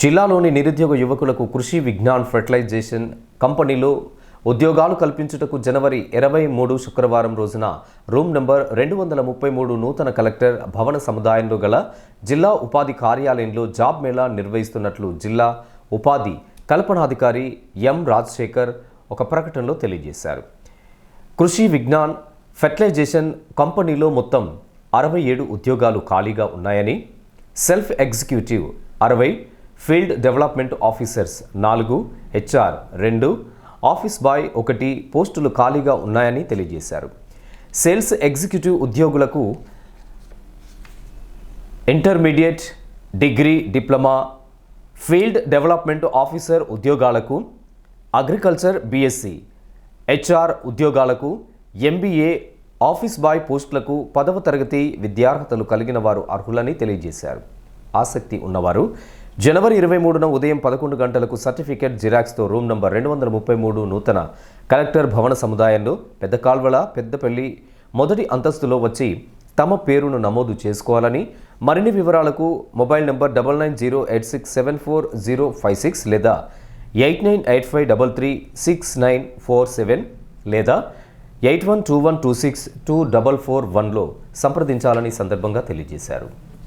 జిల్లాలోని నిరుద్యోగ యువకులకు కృషి విజ్ఞాన్ ఫెర్టిలైజేషన్ కంపెనీలో ఉద్యోగాలు కల్పించుటకు జనవరి ఇరవై మూడు శుక్రవారం రోజున రూమ్ నంబర్ రెండు వందల ముప్పై మూడు నూతన కలెక్టర్ భవన సముదాయంలో గల జిల్లా ఉపాధి కార్యాలయంలో జాబ్ మేళా నిర్వహిస్తున్నట్లు జిల్లా ఉపాధి కల్పనాధికారి ఎం రాజశేఖర్ ఒక ప్రకటనలో తెలియజేశారు. కృషి విజ్ఞాన్ ఫెర్టిలైజేషన్ కంపెనీలో మొత్తం అరవై ఏడు ఉద్యోగాలు ఖాళీగా ఉన్నాయని సెల్ఫ్ ఎగ్జిక్యూటివ్ అరవై ఫీల్డ్ డెవలప్మెంట్ ఆఫీసర్స్ నాలుగు హెచ్ఆర్ రెండు ఆఫీస్ బాయ్ ఒకటి పోస్టులు ఖాళీగా ఉన్నాయని తెలియజేశారు. సేల్స్ ఎగ్జిక్యూటివ్ ఉద్యోగులకు intermediate degree diploma field development officer ఉద్యోగాలకు అగ్రికల్చర్ బీఎస్సీ హెచ్ఆర్ ఉద్యోగాలకు ఎంబీఏ ఆఫీస్ బాయ్ పోస్టులకు పదవ తరగతి విద్యార్హతలు కలిగిన వారు అర్హులని తెలియజేశారు. ఆసక్తి ఉన్నవారు జనవరి ఇరవై మూడున ఉదయం పదకొండు గంటలకు సర్టిఫికేట్ జిరాక్స్తో రూమ్ నంబర్ రెండు వందల ముప్పై మూడు నూతన కలెక్టర్ భవన సముదాయంలో పెద్ద కాల్వల పెద్దపల్లి మొదటి అంతస్తులో వచ్చి తమ పేరును నమోదు చేసుకోవాలని మరిన్ని వివరాలకు mobile number double nine zero eight six seven four zero five six లేదా eight nine eight five double three six nine four seven లేదా eight one two one two six two double four వన్లో సంప్రదించాలని సందర్భంగా తెలియజేశారు.